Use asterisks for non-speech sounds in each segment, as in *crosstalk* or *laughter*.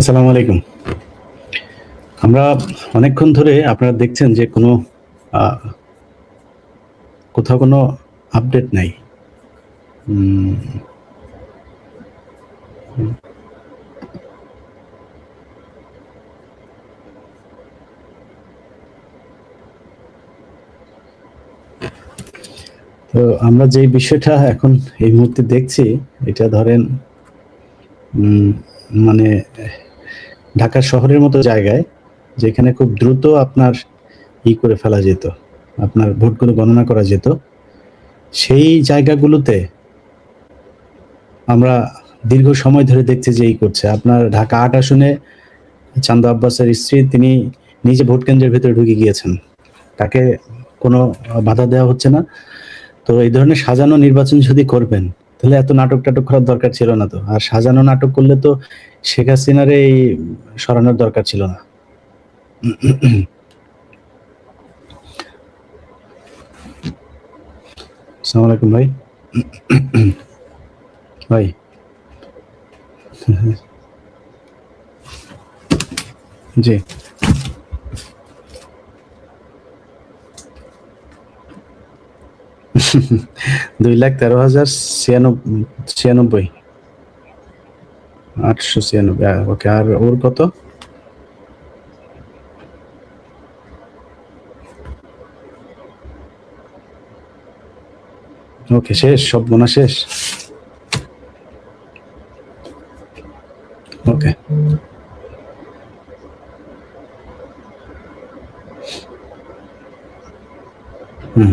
আসসালামু আলাইকুম। আমরা অনেকক্ষণ ধরে আপনারা দেখছেন যে কোনো কোথাও কোনো আপডেট নাই। তো আমরা যে বিষয়টা এখন এই মুহূর্তে দেখছি, এটা ধরেন মানে ঢাকা শহরের মতো জায়গায়, যেখানে খুব দ্রুত আপনার ই করে ফেলা যেত, আপনার ভোটগুলো গণনা করা যেত, সেই জায়গাগুলোতে আমরা দীর্ঘ সময় ধরে দেখছি যে এই করছে। আপনার ঢাকা আট আসনে চান্দা আব্বাসের স্ত্রী, তিনি নিজে ভোট কেন্দ্রের ভেতরে ঢুকে গিয়েছেন। তাকে কোনো বাধা দেওয়া হচ্ছে না। তো এই ধরনের সাজানো নির্বাচন যদি করবেন তাহলে এত নাটক টাটক করার দরকার ছিল না তো। আর সাজানো নাটক করলে তো শেখ হাসিনার এই সরানোর দরকার ছিল না। আসসালামু আলাইকুম ভাই। ভাই। জি। দুই লাখ তেরো হাজার ছিয়ানব্বই ছিয়ানব্বই। আটশো ছিয়ানব্বই ওকে, আর ওর কত? ওকে, শেষ, সব গোনা শেষ ওকে হুম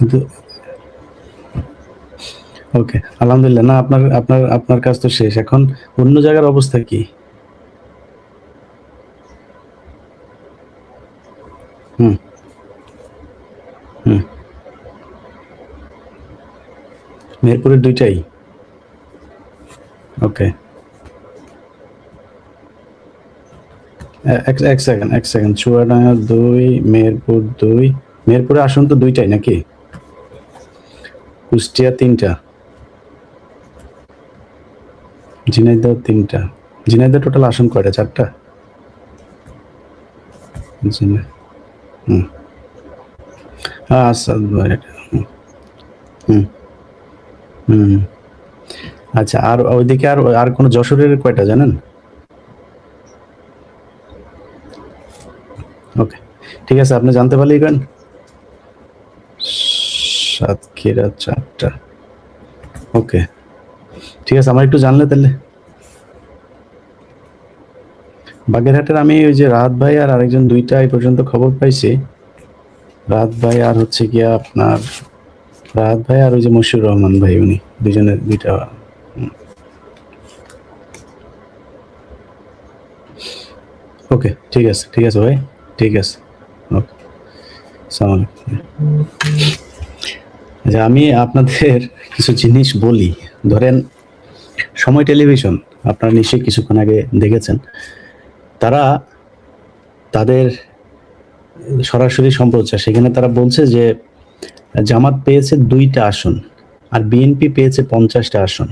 কিন্তু ওকে আলহামদুলিল্লাহ। না, আপনার আপনার আপনার কাজ তো শেষ। এখন অন্য জায়গার অবস্থা কি? হুম। হুম। মেহেরপুরের দুইটাই? ওকে এক সেকেন্ড এক সেকেন্ড চুয়াডাঙ্গা দুই মেহেরপুর দুই। মেহেরপুরে আসন তো দুইটাই নাকি? কুষ্টিয়া তিনটা। ঝিনাইদহ তিনটা। ঝিনাইদহ টোটাল আসন কয়টা? চারটা? হুম। আচ্ছা হুম। হুম। আচ্ছা আর ওইদিকে আর আর কোনো যশোরের কয়টা জানেন? ওকে, ঠিক আছে, আপনি জানতে পারলেন সাতক্ষীরা চারটা। ওকে। ঠিক আছে, আমার একটু জানলে তাহলে। বাগেরহাটের আমি ওই যে রাত ভাই আর আরেকজন দুইটা এই পর্যন্ত খবর পাইছি। রাত ভাই আর হচ্ছে গিয়া আপনার রাত ভাই আর ওই যে মশিউর রহমান ভাই, উনি দুজনের দুইটা। ওকে, ঠিক আছে ঠিক আছে ভাই, ঠিক আছে। ওকে, সালাম আচ্ছা আমি আপনাদের কিছু জিনিস বলি। ধরেন, সময় টেলিভিশন, আপনারা নিশ্চয়ই কিছুক্ষণ আগে দেখেছেন। তারা তাদের সরাসরি সম্প্রচার, সেখানে তারা বলছে যে, জামাত পেয়েছে দুইটা আসন আর বিএনপি পেয়েছে পঞ্চাশটা আসন।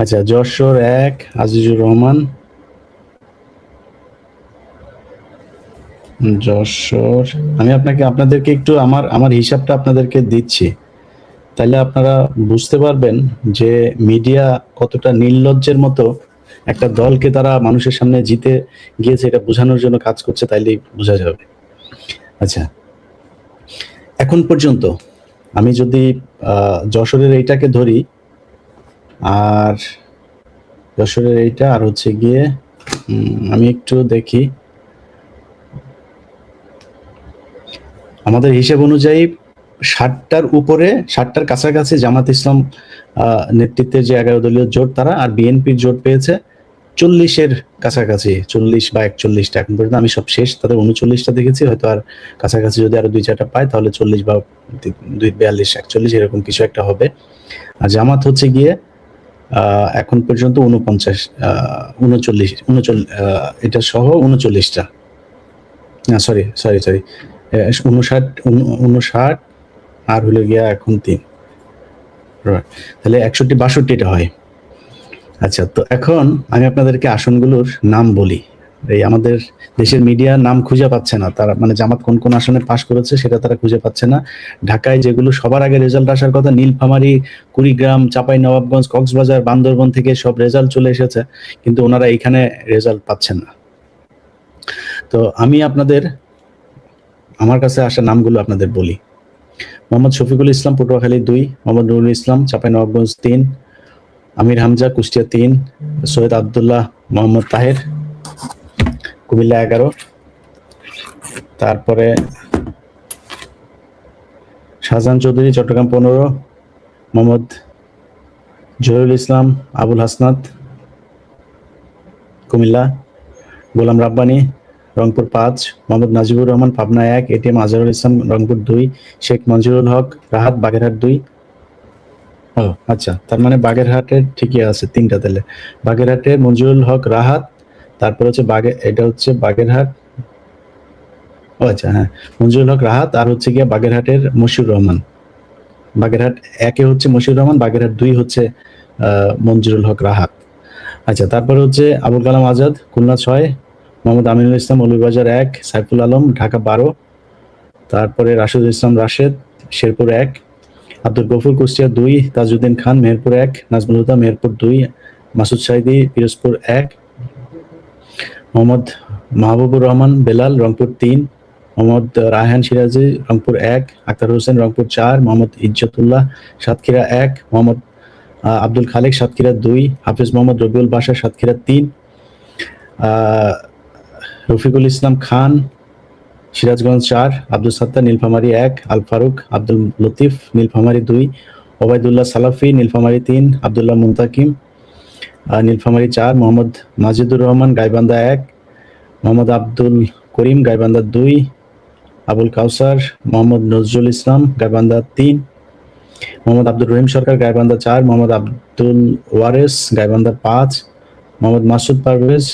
আচ্ছা যশোর এক, আজিজুর রহমান যশোর। আমি আপনাকে, আপনাদেরকে একটু আমার আমার হিসাবটা আপনাদেরকে দিচ্ছি। তাহলে আপনারা বুঝতে পারবেন যে মিডিয়া কতটা নির্লজ্জের মতো একটা দলকে তারা মানুষের সামনে জিতে গিয়েছে, এটা বোঝানোর জন্য কাজ করছে, তাইলেই বোঝা যাবে। আচ্ছা এখন পর্যন্ত আমি যদি যশোরের এইটাকে ধরি, আর যশোরের এইটা, আর হচ্ছে গিয়ে আমি একটু দেখি। আমাদের হিসেব অনুযায়ী ষাটটার উপরে, ষাটটার কাছাকাছি জামাত ইসলাম নেতৃত্বের যে এগারো দলীয় জোট তারা আর বিএনপির জোট পেয়েছে চল্লিশের কাছাকাছি, চল্লিশ বা একচল্লিশটা। এখন পর্যন্ত আমি সব শেষ, তাদের উনচল্লিশটা দেখেছি, হয়তো আর কাছাকাছি যদি আরও দুই চারটা পায়, তাহলে চল্লিশ বা দুই, বিয়াল্লিশ, একচল্লিশ এরকম কিছু একটা হবে। আর জামাত হচ্ছে গিয়ে এখন পর্যন্ত উনপঞ্চাশ উনচল্লিশ উনচল্লিশ এটা সহ উনচল্লিশটা। না সরি সরি সরি উনষাট উনষাট আর হলো গিয়া এখন তিন। তাহলে একষট্টি বাষট্টিটা হয়। আচ্ছা তো এখন আমি আপনাদেরকে আসনগুলোর নাম বলি। এই আমাদের দেশের মিডিয়া নাম খুঁজে পাচ্ছে না। তারা মানে জামাত কোন কোন আসনে পাশ করেছে সেটা তারা খুঁজে পাচ্ছে না। ঢাকায় যেগুলো সবার আগে রেজাল্ট আসার কথা, নীলফামারী, কুড়িগ্রাম, চাপাই, নবাবগঞ্জ, কক্সবাজার, বান্দরবন থেকে সব রেজাল্ট চলে এসেছে। কিন্তু ওনারা এখানে রেজাল্ট পাচ্ছেন না। তো আমি আপনাদের আমার কাছে আসা নামগুলো আপনাদের বলি। মোহাম্মদ শফিকুল ইসলাম, পটুয়াখালী দুই, মোহাম্মদ নুরুল ইসলাম চাপাই নবাবগঞ্জ তিন, আমির হামজা, কুষ্টিয়া তিন, সৈয়দ আবদুল্লাহ মোহাম্মদ তাহের, কুমিল্লা এগারো। তারপরে শাহজাহান চৌধুরী, চট্টগ্রাম পনেরো, মোহাম্মদ জহিরুল ইসলাম, আবুল হাসনাত, কুমিল্লা, গোলাম রাব্বানি রংপুর পাঁচ, মোহাম্মদ নাজিবুর রহমান, পাবনা এক এটিএম আজহারুল ইসলাম, রংপুর দুই, শেখ মঞ্জুরুল হক, রাহাত, বাগেরহাট দুই। ও আচ্ছা তার মানে বাগেরহাটের ঠিকই আছে তিনটা তাহলে। বাগেরহাটে মঞ্জুরুল হক, রাহাত, তারপর হচ্ছে বাগে, এটা হচ্ছে বাগেরহাট। ও আচ্ছা হ্যাঁ মঞ্জুরুল হক, রাহাত, আর হচ্ছে গিয়ে বাগেরহাটের মশিউর রহমান। বাগেরহাট একে হচ্ছে মশিউর রহমান, বাগেরহাট দুই হচ্ছে মঞ্জুরুল হক, রাহাত। আচ্ছা তারপরে হচ্ছে আবুল কালাম আজাদ, খুলনা ছয় মোহাম্মদ আমিনুল ইসলাম মৌলভীবাজার এক, সাইফুল আলম, ঢাকা বারো, তারপরে রাশিদুল ইসলাম রাশেদ, শেরপুর এক, আব্দুল গফুর কুষ্টিয়া দুই, তাজউদ্দিন খান মেহেরপুর এক, নাজমুল হুদা মেহেরপুর দুই, মাসুদ সাইদি পিরোজপুর এক, মোহাম্মদ মাহবুবুর রহমান বেলাল রংপুর তিন, মোহাম্মদ রায়হান সিরাজি রংপুর এক, আক্তার হোসেন রংপুর চার, মোহাম্মদ ইজ্জতুল্লাহ সাতক্ষীরা এক, মোহাম্মদ আব্দুল খালেক সাতক্ষীরা দুই, হাফিজ মোহাম্মদ রবিউল বাসা সাতক্ষীরা তিন রফিকুল ইসলাম খান সিরাজগঞ্জ চার আব্দুল সাত্তার নীলফামারী এক আল ফারুক আব্দুল লতিফ নীলফামারী দুই ওবায়দুল্লাহ সালাফি নীলফামারী তিন আব্দুল্লাহ মুন্তাকিম আহ, নীলফামারী চার মোহাম্মদ মাজিদুর রহমান গাইবান্ধা এক মোহাম্মদ আব্দুল করিম গাইবান্ধা দুই আবুল কাউসার মোহাম্মদ নজরুল ইসলাম গাইবান্ধা তিন মোহাম্মদ আব্দুল রহিম সরকার গাইবান্ধা চার মোহাম্মদ আব্দুল ওয়ারেস গাইবান্ধা পাঁচ মোহাম্মদ মাসুদ পারভেজ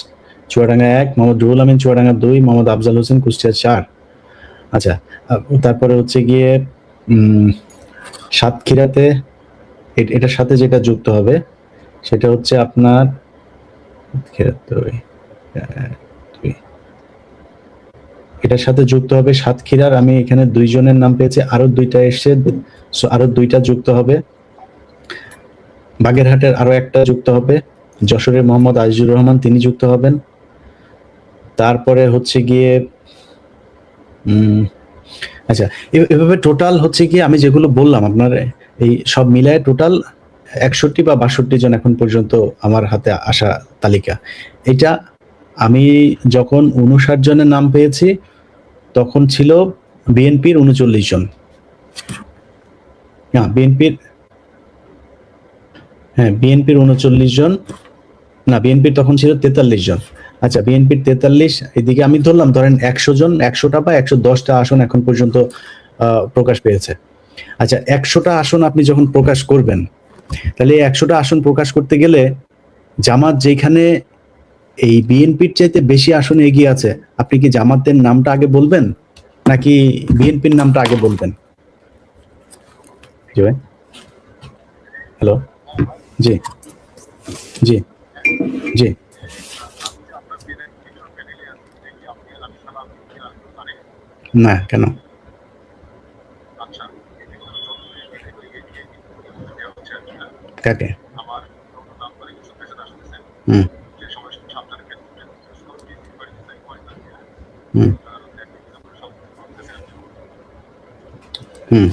চুয়াডাঙ্গা এক, মোহাম্মদ রুহুল আমিন চুয়াডাঙ্গা দুই, মোহাম্মদ আফজাল হোসেন কুষ্টিয়া চার। আচ্ছা তারপরে হচ্ছে গিয়ে সাতক্ষীরাতে এটার সাথে যেটা যুক্ত হবে, সেটা হচ্ছে আপনার। এটার সাথে যুক্ত হবে সাতক্ষীরার, আমি এখানে দুইজনের নাম পেয়েছি আরও দুইটা এসে so আরও দুইটা যুক্ত হবে। বাগেরহাটের আরও একটা যুক্ত হবে, যশোরের মোহাম্মদ আজিজুর রহমান, তিনি যুক্ত হবেন। তারপরে হচ্ছে গিয়ে আচ্ছা এভাবে টোটাল হচ্ছে কি আমি যেগুলো বললাম আপনার, এই সব মিলায় টোটাল একষট্টি বা বাষট্টি জন এখন পর্যন্ত আমার হাতে আসা তালিকা। এটা আমি যখন উনষাট জনের নাম পেয়েছি, তখন ছিল বিএনপির উনচল্লিশ জন। না, বিএনপির হ্যাঁ বিএনপির উনচল্লিশ জন, না, বিএনপির তখন ছিল তেতাল্লিশ জন। আচ্ছা বিএনপির তেতাল্লিশ, এদিকে আমি ধরলাম, ধরেন একশো জন, একশোটা বা একশো দশটা আসন এখন পর্যন্ত প্রকাশ পেয়েছে। আচ্ছা একশোটা আসন আপনি যখন প্রকাশ করবেন, তাহলে একশোটা আসন প্রকাশ করতে গেলে জামাত যেখানে এই বিএনপির চাইতে বেশি আসনে এগিয়ে আছে, আপনি কি জামাতের নামটা আগে বলবেন, নাকি বিএনপির নামটা আগে বলবেন? হ্যালো? জি। জি। জি। না কেন? কাকে? হুম। হুম। হুম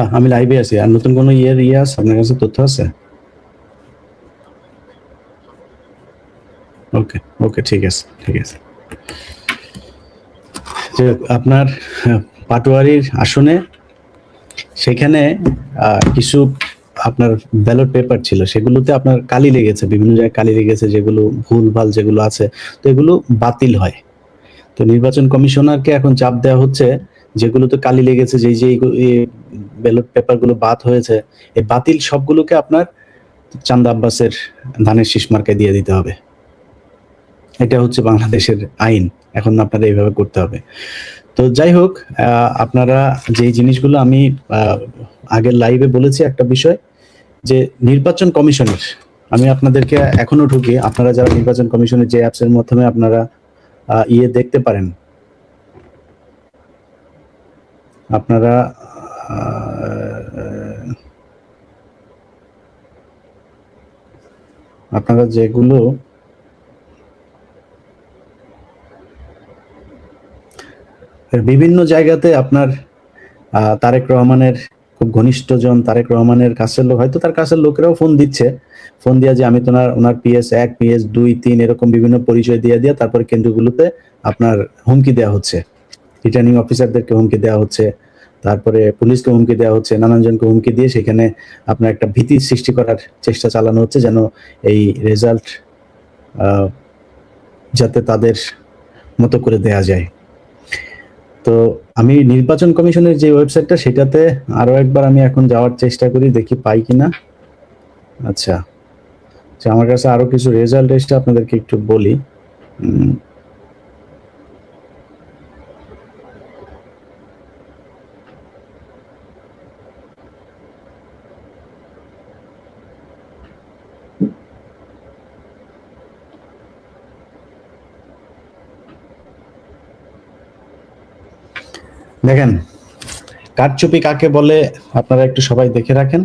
হ্যাঁ আমি লাইভে আছি। আর নতুন কোনো ইয়ের ইয়ে আছে? আপনার কাছে তথ্য আছে? ওকে ওকে ঠিক আছে ঠিক আছে। যে আপনার পাটোয়ারির আসনে সেখানে কিছু আপনার ব্যালট পেপার ছিল। সেগুলোতে আপনার কালি লেগেছে, বিভিন্ন জায়গায় কালি লেগেছে, যেগুলো ভুল, ভালো যেগুলো আছে, তো এগুলো বাতিল হয়। তো তো নির্বাচন কমিশনারকে এখন চাপ দেওয়া হচ্ছে, যেগুলোতে কালি লেগেছে যে যে ব্যালট পেপারগুলো বাদ হয়েছে, এই বাতিল সবগুলোকে আপনার চান্দা আব্বাসের ধানের শীষ মার্কায় দিয়ে দিতে হবে। এটা হচ্ছে বাংলাদেশের আইন, এখন আপনারা এইভাবে করতে হবে। তো যাই হোক আপনারা যেই জিনিসগুলো আমি আগের লাইভে বলেছি একটা বিষয় যে নির্বাচন কমিশনের, আমি আপনাদেরকে এখনও ঢুকি আপনারা যারা নির্বাচন কমিশনের যে অ্যাপস এর মাধ্যমে আপনারা ইয়ে দেখতে পারেন, আপনারা আপনারা যেগুলো বিভিন্ন জায়গাতে আপনার তারেক রহমানের খুব ঘনিষ্ঠজন তারেক রহমানের কাছের লোক, হয়তো তার কাছের লোকেরাও ফোন দিচ্ছে। ফোন দিয়া যে আমি তো ওনার ওনার পিএস এক, পিএস দুই, তিন এরকম বিভিন্ন পরিচয় দিয়ে দিয়ে তারপরে কেন্দ্রগুলোতে আপনার হুমকি দেওয়া হচ্ছে। রিটার্নিং অফিসারদেরকে হুমকি দেওয়া হচ্ছে। তারপরে পুলিশকে হুমকি দেওয়া হচ্ছে নানান জনকে হুমকি দিয়ে সেখানে আপনার একটা ভীতি সৃষ্টি করার চেষ্টা চালানো হচ্ছে যেন এই রেজাল্ট যাতে তাদের মতো করে দেয়া যায়। তো আমি নির্বাচন কমিশনের যে ওয়েবসাইটটা সেটাতে আরও একবার আমি এখন যাওয়ার চেষ্টা করি দেখি পাই কিনা। আচ্ছা আচ্ছা, আমার কাছে আরও কিছু রেজাল্ট এসে আপনাদেরকে একটু বলি। দেখেন, কারচুপি কাকে বলে আপনারা একটু সবাই দেখে রাখেন।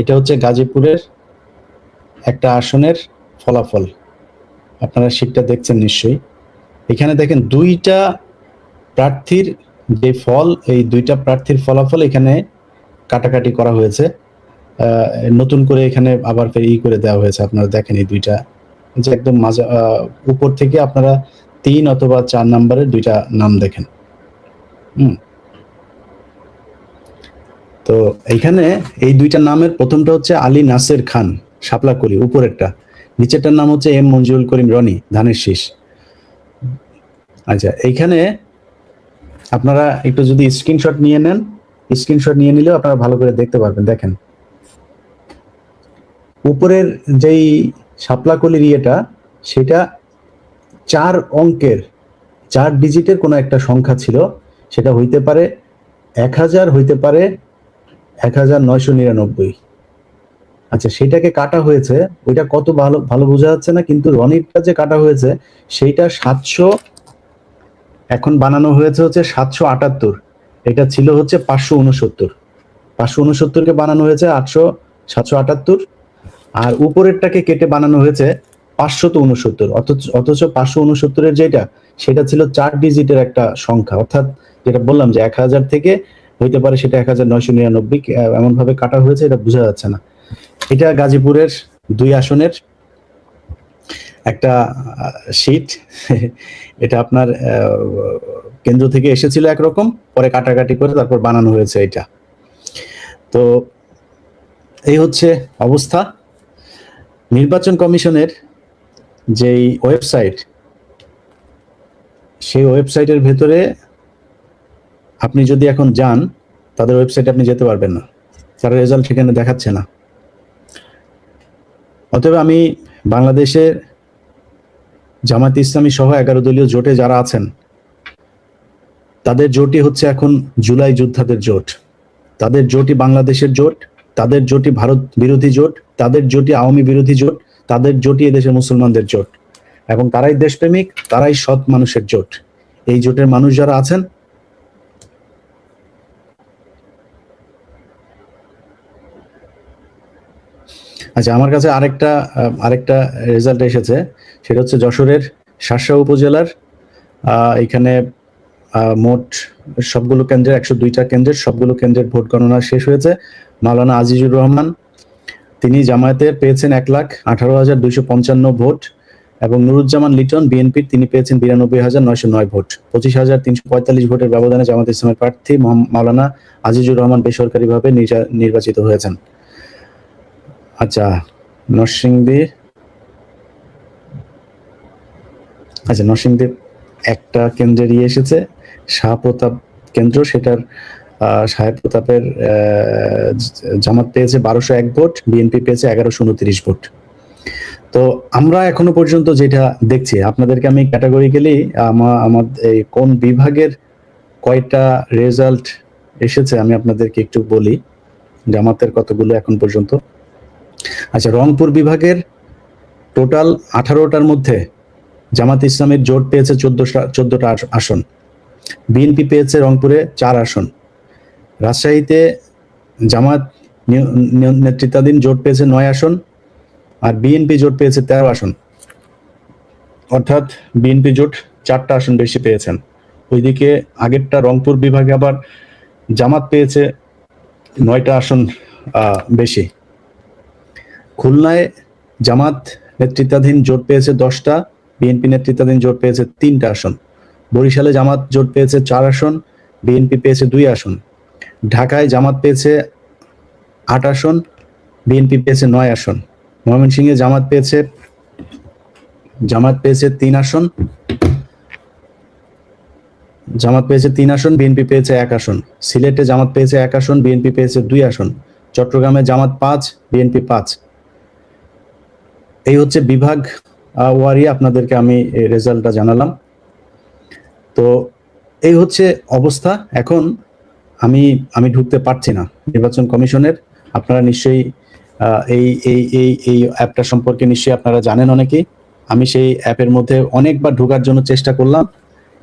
এটা হচ্ছে গাজীপুরের একটা আসনের ফলাফল। আপনারা শীটটা দেখছেন নিশ্চয়ই। এখানে দেখেন দুইটা প্রার্থীর যে ফল, এই দুইটা প্রার্থীর ফলাফল এখানে কাটাকাটি করা হয়েছে। নতুন করে এখানে আবার ফের ই করে দেওয়া হয়েছে। আপনারা দেখেন এই দুইটা। যে একদম মাঝা উপর থেকে আপনারা তিন অথবা চার নাম্বারের দুইটা নাম দেখেন। তো এইখানে এই দুইটা নামের প্রথমটা হচ্ছে আলী নাসের খান শাপলাকলি উপরেরটা। নিচেরটার নাম হচ্ছে এম মঞ্জুরুল করিম রনি, ধানের শীষ। আচ্ছা এইখানে আপনারা একটু যদি স্ক্রিনশট নিয়ে নেন স্ক্রিনশট নিয়ে নিলেও আপনারা ভালো করে দেখতে পারবেন, দেখেন। উপরের যেই শাপলাকলির ইয়েটা, সেটা চার অঙ্কের, চার ডিজিটের কোনো একটা সংখ্যা ছিল। সেটা হইতে পারে এক হাজার, হইতে পারে এক হাজার নয়শো নিরানব্বই। আচ্ছা সেটাকে কাটা হয়েছে, ওইটা কত ভালো ভালো বোঝা যাচ্ছে না, কিন্তু রনিরটা যে কাটা হয়েছে, সেইটা সাতশো, এখন বানানো হয়েছে হচ্ছে সাতশো আটাত্তর। এটা ছিল হচ্ছে পাঁচশো উনসত্তর। পাঁচশো উনসত্তরকে বানানো হয়েছে আটশো, সাতশো আটাত্তর। আর উপরেরটাকে কেটে বানানো হয়েছে পাঁচশত উনসত্তর অথচ পাঁচশো উনসত্তরের যেটা, সেটা ছিল চার ডিজিটের একটা সংখ্যা। অর্থাৎ যেটা বললাম যে এক হাজার থেকে হইতে পারে সেটা এক হাজার নয়শো নিরানব্বই এমন ভাবে কাটা হয়েছে, এটা বোঝা যাচ্ছে না। এটা গাজীপুরের দুই আসনের একটা শীট *laughs* এটা আপনার কেন্দ্র থেকে এসেছিল একরকম, পরে কাটাকাটি করে তারপর বানানো হয়েছে এটা। তো এই হচ্ছে অবস্থা। নির্বাচন কমিশনের যেই ওয়েবসাইট, সেই ওয়েবসাইটের ভেতরে আপনি যদি এখন যান, তাদের ওয়েবসাইটে আপনি যেতে পারবেন না। তারা রেজাল্ট সেখানে দেখাচ্ছে না। অতএব আমি বাংলাদেশের জামাত ইসলামী সহ এগারো দলীয় জোটে যারা আছেন, তাদের জোটই হচ্ছে এখন জুলাই যোদ্ধাদের জোট। তাদের জোটই বাংলাদেশের জোট, তাদের জোটই ভারত বিরোধী জোট, তাদের জোটই আওয়ামী বিরোধী জোট তাদের জোটই দেশের মুসলমানদের জোট। এবং তারাই দেশপ্রেমিক, তারাই সৎ মানুষের জোট। এই জোটের মানুষ যারা আছেন আচ্ছা আমার কাছে আরেকটা আরেকটা রেজাল্ট এসেছে। সেটা হচ্ছে যশোরের শাসা উপজেলার এখানে মোট সবগুলো কেন্দ্রের, একশো দুইটা কেন্দ্রের সবগুলো কেন্দ্রের ভোট গণনা শেষ হয়েছে। মাওলানা আজিজুর রহমান তিনি জামায়াতের পেয়েছেন এক লাখ আঠারো হাজার দুইশো পঞ্চান্ন ভোট এবং নুরুজ্জামান লিটন বিএনপির তিনি পেয়েছেন বিরানব্বই হাজার নয়শো নয় ভোট। পঁচিশ হাজার তিনশো পঁয়তাল্লিশ ভোটের ব্যবধানে জামাত ইসলামের প্রার্থী মাওলানা আজিজুর রহমান বেসরকারিভাবে নির্বাচিত হয়েছেন। আচ্ছা নরসিংদী আচ্ছা নরসিংদী একটা কেন্দ্রের ইয়ে এসেছে শাহ প্রতাপ কেন্দ্র, সেটার শাহ প্রতাপের জামাত পেয়েছে বারোশো এক ভোট, বিএনপি পেয়েছে এগারোশো উনত্রিশ ভোট। তো আমরা এখনও পর্যন্ত যেটা দেখছি, আপনাদেরকে আমি ক্যাটাগরিক্যালি আমার কোন বিভাগের কয়টা রেজাল্ট এসেছে আমি আপনাদেরকে একটু বলি, জামাতের কতগুলো এখন পর্যন্ত। আচ্ছা রংপুর বিভাগের টোটাল আঠারোটার মধ্যে জামাত ইসলামের জোট পেয়েছে চোদ্দটা চোদ্দটা আসন। বিএনপি পেয়েছে রংপুরে চার আসন। রাজশাহীতে জামাত নেতৃত্বাধীন জোট পেয়েছে নয় আসন আর বিএনপি জোট পেয়েছে তেরো আসন। অর্থাৎ বিএনপি জোট চারটা আসন বেশি পেয়েছেন। ওইদিকে আগেরটা রংপুর বিভাগে আবার জামাত পেয়েছে নয়টা আসন বেশি। খুলনায় জামাত নেতৃত্বাধীন জোট পেয়েছে দশটা, বিএনপি নেতৃত্বাধীন জোট পেয়েছে তিনটা আসন। বরিশালে জামাত জোট পেয়েছে চার আসন, বিএনপি পেয়েছে দুই আসন। ঢাকায় জামাত পেয়েছে আট আসন, বিএনপি পেয়েছে নয় আসন। ময়মনসিংহে জামাত পেয়েছে জামাত পেয়েছে তিন আসন। জামাত পেয়েছে তিন আসন, বিএনপি পেয়েছে এক আসন। সিলেটে জামাত পেয়েছে এক আসন, বিএনপি পেয়েছে দুই আসন। চট্টগ্রামে জামাত পাঁচ, বিএনপি পাঁচ। এই হচ্ছে বিভাগ ওয়ারি, আপনাদেরকে আমি রেজাল্টটা জানালাম। তো এই হচ্ছে অবস্থা। এখন আমি আমি ঢুকতে পারছি না নির্বাচন কমিশনের। আপনারা নিশ্চয়ই এই এই এই এই অ্যাপটা সম্পর্কে নিশ্চয়ই আপনারা জানেন অনেকেই। আমি সেই অ্যাপের মধ্যে অনেকবার ঢোকার জন্য চেষ্টা করলাম।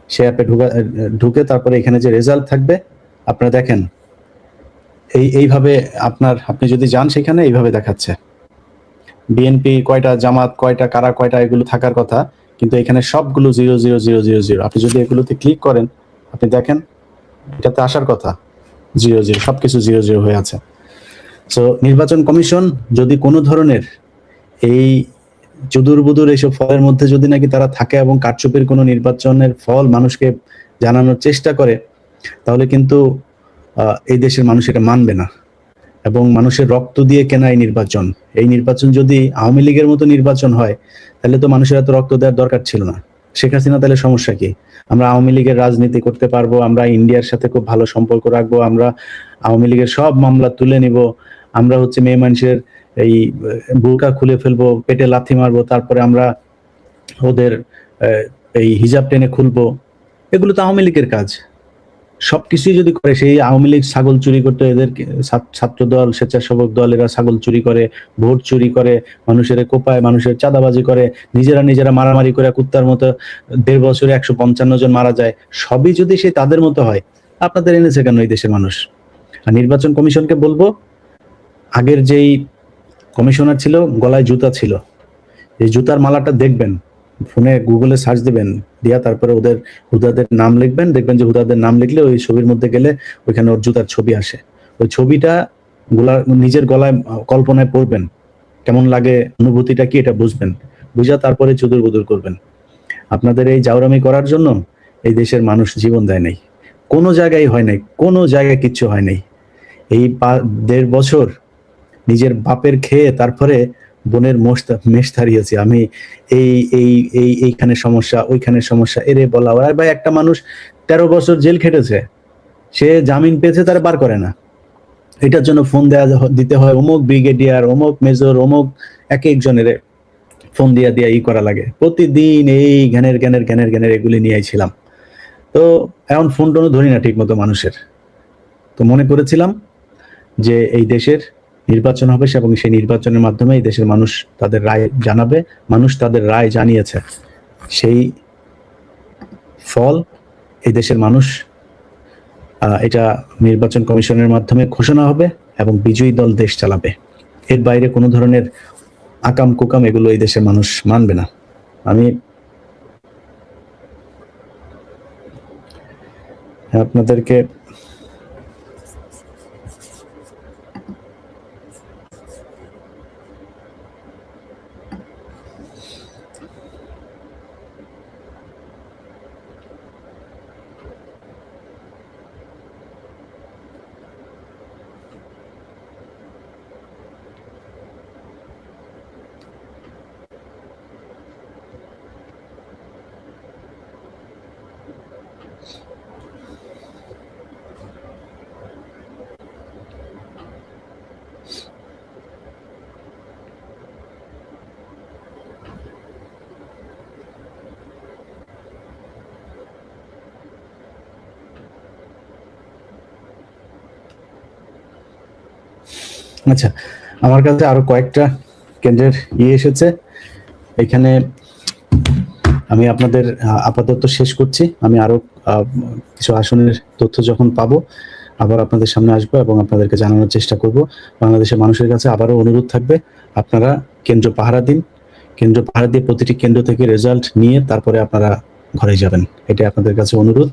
সে অ্যাপে ঢুকা, ঢুকে তারপরে এখানে যে রেজাল্ট থাকবে, আপনারা দেখেন। এই, এইভাবে আপনার, আপনি যদি যান সেখানে, এইভাবে দেখাচ্ছে। বিএনপি কয়টা জামাত, কয়টা কারা, কয়টা এগুলো থাকার কথা, কিন্তু এখানে সবগুলো zero zero zero zero zero. আপনি যদি এগুলোতে ক্লিক করেন, আপনি দেখেন, এটাতে আসার কথা। জিরো জিরো, সবকিছু জিরো জিরো হয়ে আছে। সো নির্বাচন কমিশন যদি কোনো ধরনের এই চুদুর বুদুর এইসব ফলের মধ্যে যদি নাকি তারা থাকে এবং কারচুপির কোনো নির্বাচনের ফল মানুষকে জানানোর চেষ্টা করে, তাহলে কিন্তু এই দেশের মানুষ এটা মানবে না। এবং মানুষের রক্ত দিয়ে কেনা এই নির্বাচন। এই নির্বাচন যদি আওয়ামী লীগের মতো নির্বাচন হয়, তাহলে তো মানুষের এত রক্ত দেওয়ার দরকার ছিল না। শেখ হাসিনা তাহলে সমস্যা কি? আমরা আওয়ামী লীগের রাজনীতি করতে পারব আমরা ইন্ডিয়ার সাথে খুব ভালো সম্পর্ক রাখব আমরা আওয়ামী লীগের সব মামলা তুলে নিব আমরা হচ্ছে মেয়ে মানুষের এই আহ, খুলে ফেলব পেটে লাথি মারবো তারপরে আমরা ওদের এই হিজাব টেনে খুলবো। এগুলো তো আওয়ামী লীগের কাজ। সবকিছুই যদি করে, সেই আওয়ামী লীগ ছাগল চুরি করতে এদের ছাত্র দল স্বেচ্ছাসেবক দল, এরা ছাগল চুরি করে, ভোট চুরি করে, মানুষের কোপায়, মানুষের চাঁদাবাজি করে, নিজেরা নিজেরা মারামারি করে, কুত্তার মতো দেড় বছরে একশো পঞ্চান্ন জন মারা যায়, সবই যদি সে তাদের মতো হয়, আপনাদের এনেছে কেন এই দেশের মানুষ? আর নির্বাচন কমিশনকে বলব, আগের যেই কমিশনার ছিল, গলায় জুতা ছিল, এই জুতার মালাটা দেখবেন। ফোনে গুগলে সার্চ দিবেন, দিয়া তারপরে ওদের, হুদাদের নাম লিখবেন, দেখবেন যে হুদাদের নাম লিখলে ওই ছবির মধ্যে গেলে ওইখানে ওর জুতার ছবি আসে। ওই ছবিটা গোলা, নিজের গলায় কল্পনায় পড়বেন। কেমন লাগে, অনুভূতিটা কি এটা বুঝবেন। বুঝা তারপরে চুদুর বুদুর করবেন। আপনাদের এই জাউরামি করার জন্য এই দেশের মানুষ জীবন দেয় নাই। কোনো জায়গায় হয় নাই, কোনো জায়গায় কিচ্ছু হয় নাই। এই দেড় বছর নিজের বাপের খেয়ে তারপরে বোনের মোষ মেষ হারিয়েছি আমি এই এই এই, এইখানে সমস্যা, ওইখানে সমস্যা, এরে বলা আর ভাই, একটা মানুষ তেরো বছর জেল খেটেছে, সে জামিন পেয়েছে, তারা বার করে না। এটার জন্য ফোন দেয়া দিতে হয়। অমুক ব্রিগেডিয়ার, অমুক মেজর, অমুক এক একজনের ফোন দিয়া দিয়া ই করা লাগে। প্রতিদিন এই জ্ঞানের জ্ঞানের জ্ঞানের জ্ঞানের এগুলি নিয়ে ছিলাম তো এখন ফোন টোনও ধরি না ঠিক মতো মানুষের। তো মনে করেছিলাম যে এই দেশের নির্বাচন হবে এবং সেই নির্বাচনের মাধ্যমে এই দেশের মানুষ তাদের রায় জানাবে, মানুষ তাদের রায় জানিয়েছে। সেই ফল এই দেশের মানুষ এটা নির্বাচন কমিশনের মাধ্যমে ঘোষণা হবে এবং বিজয়ী দল দেশ চালাবে। এর বাইরে কোনো ধরনের আকাম কুকাম এগুলো এই দেশের মানুষ মানবে না। আমি আপনাদেরকে আচ্ছা আমার কাছে আরও কয়েকটা কেন্দ্রের ইয়ে এসেছে। এখানে আমি আপনাদের আপাতত শেষ করছি। আমি আরও কিছু আসনের তথ্য যখন পাবো, আবার আপনাদের সামনে আসব এবং আপনাদেরকে জানানোর চেষ্টা করব। বাংলাদেশের মানুষের কাছে আবারও অনুরোধ থাকবে, আপনারা কেন্দ্র পাহারা দিন। কেন্দ্র পাহারা দিয়ে প্রতিটি কেন্দ্র থেকে রেজাল্ট নিয়ে তারপরে আপনারা ঘরে যাবেন। এটা আপনাদের কাছে অনুরোধ।